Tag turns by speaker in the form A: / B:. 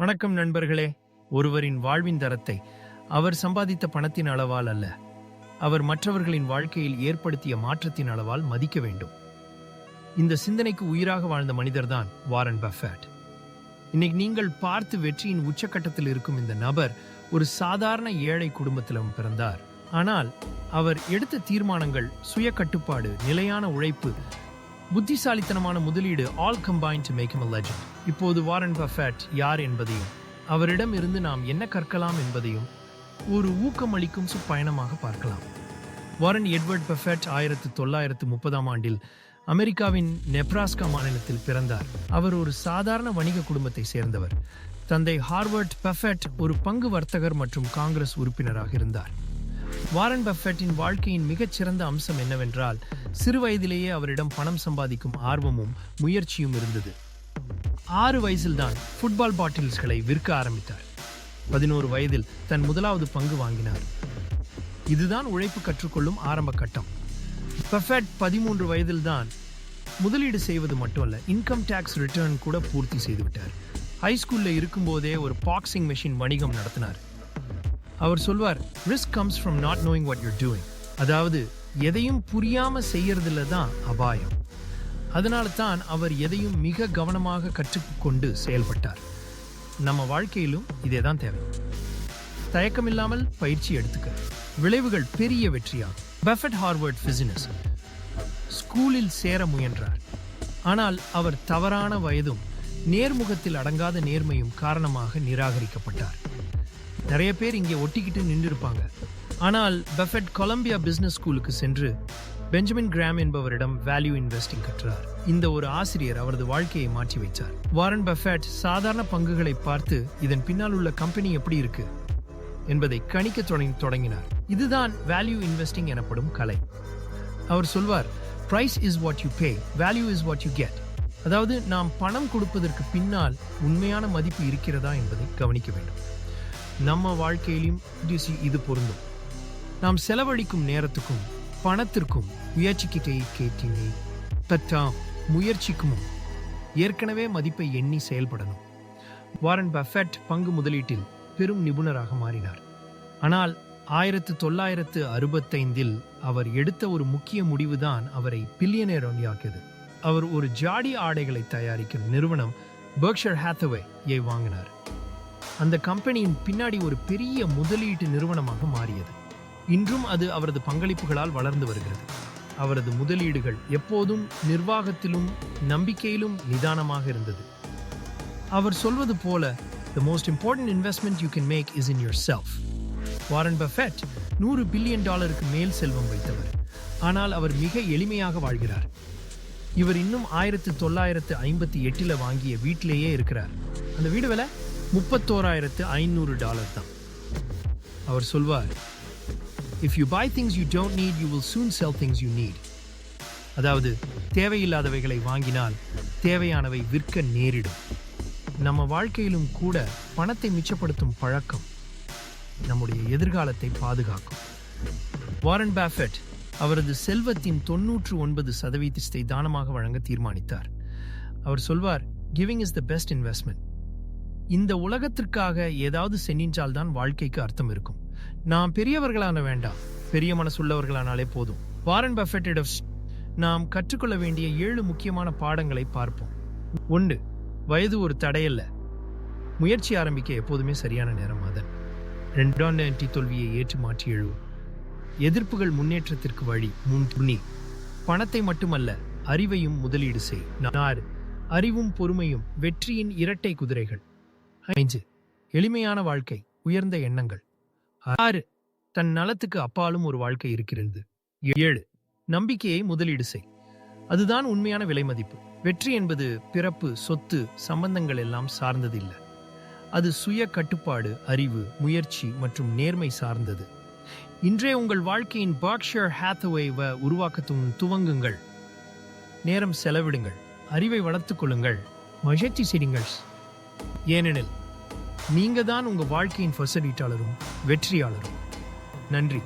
A: வணக்கம் நண்பர்களே. ஒருவரின் வாழ்வின் தரத்தை. அவர் சம்பாதித்த பணத்தின் அளவால் அல்ல. அவர் மற்றவர்களின் வாழ்க்கையில் ஏற்படுத்திய மாற்றத்தின் அளவால் மதிக்க வேண்டும். இந்த சிந்தனைக்கு உயிராக வாழ்ந்த மனிதர்தான் வாரன் பஃபேட். இன்னைக்கு நீங்கள் பார்த்து வெற்றியின் உச்சக்கட்டத்தில் இருக்கும் இந்த நபர் ஒரு சாதாரண ஏழை குடும்பத்திலும் பிறந்தார். ஆனால் அவர் எடுத்த தீர்மானங்கள் சுய கட்டுப்பாடு நிலையான உழைப்பு புத்திசாலித்தனமான முதலீடு all combine to make a இப்போது வாரன் பஃபேட் யார் என்பதையும் அவரிடம் இருந்து நாம் என்ன கற்கலாம் என்பதையும் ஒரு ஊக்கமளிக்கும் சுப்பயணமாக பார்க்கலாம். வாரன் எட்வர்ட் பஃபேட் ஆயிரத்து தொள்ளாயிரத்து முப்பதாம் ஆண்டில் அமெரிக்காவின் நெப்ராஸ்கா மாநிலத்தில் பிறந்தார். அவர் ஒரு சாதாரண வணிக குடும்பத்தை சேர்ந்தவர். தந்தை ஹார்வர்ட் பஃபெட் ஒரு பங்கு வர்த்தகர் மற்றும் காங்கிரஸ் உறுப்பினராக இருந்தார். வாரன் பஃபெட்டின் வாழ்க்கையின் மிகச்சிறந்த அம்சம் என்னவென்றால் சிறு வயதிலேயே அவரிடம் பணம் சம்பாதிக்கும் ஆர்வமும் முயற்சியும் இருந்தது. ஆறு வயசில்தான் ஃபுட்பால் பாட்டில்ஸ்களை விற்க ஆரம்பித்தார். பதினோரு வயதில் தன் முதலாவது பங்கு வாங்கினார். இதுதான் உழைப்பு கற்றுக்கொள்ளும் ஆரம்ப கட்டம். பஃபெட் பதிமூன்று வயதில்தான் முதலீடு செய்வது மட்டுமல்ல இன்கம் டேக்ஸ் ரிட்டர்ன் கூட பூர்த்தி செய்துவிட்டார். ஹை ஸ்கூல்ல இருக்கும்போதே ஒரு பாக்ஸிங் மெஷின் வணிகம் நடத்தினார். அவர் சொல்வார் risk comes from not knowing what you're doing அதாவது எதையும் புரியாம செய்யறதுல தான் அபாயம். அதனால தான் அவர் எதையும் மிக கவனமாக கற்றுக்கொண்டு செயல்பட்டார். நம்ம வாழ்க்கையிலும் இதே தான் தேவை. தயக்கமில்லாமல் பயிற்சி எடுத்துக்க. விளைவுகள் பெரிய வெற்றியாகும். Buffett Harvard business. ஸ்கூலில் சேர முயன்றார். ஆனால் அவர் தவறான வயதும் நேர்முகத்தில் அடங்காத நேர்மையும் காரணமாக நிராகரிக்கப்பட்டார். நிறைய பேர் இங்கே ஒட்டிக்கிட்டு நின்றிருப்பாங்க. ஆனால் பெஃபெட் கொலம்பியா பிசினஸ் ஸ்கூலுக்கு சென்று பெஞ்சமின் கிராம் என்பவரிடம் வேல்யூ இன்வெஸ்டிங் கற்றார். இந்த ஒரு ஆசிரியர் அவரது வாழ்க்கையை மாற்றி வைத்தார். வாரன் பஃபெட் சாதாரண பங்குகளை பார்த்து இதன் பின்னால் உள்ள கம்பெனி எப்படி இருக்கு என்பதை கணிக்க தொடங்கினார். இதுதான் வேல்யூ இன்வெஸ்டிங் எனப்படும் கலை. அவர் சொல்வார் price is what you pay value is what you get அதாவது நாம் பணம் கொடுப்பதற்கு பின்னால் உண்மையான மதிப்பு இருக்கிறதா என்பதை கவனிக்க வேண்டும். நம்ம வாழ்க்கையிலும் இது- இது பொருந்தும். நாம் செலவழிக்கும் நேரத்துக்கும் பணத்திற்கும் முயற்சிக்கிட்டே கேட்டீங்க தற்றா முயற்சிக்கும்? ஏற்கனவே மதிப்பை எண்ணி செயல்படணும். வாரன் பஃபெட் பங்கு முதலீட்டில் பெரும் நிபுணராக மாறினார். ஆனால் ஆயிரத்து தொள்ளாயிரத்து அறுபத்தைந்தில் அவர் எடுத்த ஒரு முக்கிய முடிவுதான் அவரை பில்லியனர் ஒன்றியாக்கியது அவர் ஒரு ஜாடி ஆடைகளை தயாரிக்கும் நிறுவனம் பெர்க்ஷர் ஹேத்தவே ஏ வாங்கினார். அந்த கம்பெனியின் பின்னாடி ஒரு பெரிய முதலீட்டு நிறுவனமாக மாறியது. இன்றும் அது அவரது பங்களிப்புகளால் வளர்ந்து வருகிறது. அவரது முதலீடுகள் எப்போதும் நிர்வாகத்திலும் நம்பிக்கையிலும் நிதானமாக இருந்தது. அவர் சொல்வது போல the most important investment you can make is in yourself Warren Buffett நூறு பில்லியன் டாலருக்கு மேல் செல்வம் வைத்தவர். ஆனால் அவர் மிக எளிமையாக வாழ்கிறார். இவர் இன்னும் ஆயிரத்து தொள்ளாயிரத்து ஐம்பத்தி எட்டில் வாங்கிய வீட்டிலேயே இருக்கிறார். அந்த வீடு விலை? முப்பத்தோராயிரத்து ஐநூறு டாலர் தான் அவர் சொல்வார் if you buy things you don't need you will soon sell things you need அதாவது தேவையில்லாதவைகளை வாங்கினால் தேவையானவை விற்க நேரிடும். நம்ம வாழ்க்கையிலும் கூட பணத்தை மிச்சப்படுத்தும் பழக்கம் நம்முடைய எதிர்காலத்தை பாதுகாக்கும். வாரன் பேஃபெட் அவரது செல்வத்தின் தொன்னூற்று ஒன்பது சதவீதத்தை தானமாக வழங்க தீர்மானித்தார். அவர் சொல்வார் giving is the best investment இந்த உலகத்திற்காக ஏதாவது சென்னின்றால் தான் வாழ்க்கைக்கு அர்த்தம் இருக்கும். நாம் பெரியவர்களான வேண்டாம். பெரிய மனசுள்ளவர்களானாலே போதும். வாரன் பஃபெட்டிடம் நாம் கற்றுக்கொள்ள வேண்டிய ஏழு முக்கியமான பாடங்களை பார்ப்போம். ஒன்று வயது ஒரு தடையல்ல. முயற்சி ஆரம்பிக்க எப்போதுமே சரியான நேரம் அதன் ரெண்டாம் நெட்டி தோல்வியை ஏற்று மாற்றி எழுவும். எதிர்ப்புகள் முன்னேற்றத்திற்கு வழி. முன் துணி பணத்தை மட்டுமல்ல அறிவையும் முதலீடு செய். நாறு அறிவும் பொறுமையும் வெற்றியின் இரட்டை குதிரைகள். ஐந்து. எளிமையான வாழ்க்கை உயர்ந்த எண்ணங்கள். ஆறு. தன் நலத்துக்கு அப்பாலும் ஒரு வாழ்க்கை இருக்கிறது. ஏழு. நம்பிக்கையை முதலீடு செய். அதுதான் உண்மையான விலை மதிப்பு. வெற்றி என்பது பிறப்பு சொத்து சம்பந்தங்கள் எல்லாம் சார்ந்ததில்லை. அது சுய கட்டுப்பாடு அறிவு முயற்சி மற்றும் நேர்மை சார்ந்தது. இன்றைய உங்கள் வாழ்க்கையின் பாக்ஷர் ஹேத்வேவை உருவாக்கத்தும் துவங்குங்கள். நேரம் செலவிடுங்கள். அறிவை வளர்த்துக் கொள்ளுங்கள். மகிழ்ச்சி செய்யுங்கள். ஏனெனில் நீங்க தான் உங்க வாழ்க்கையின் ஃபெசிலிட்டாளரும் வெற்றியாளரும். நன்றி.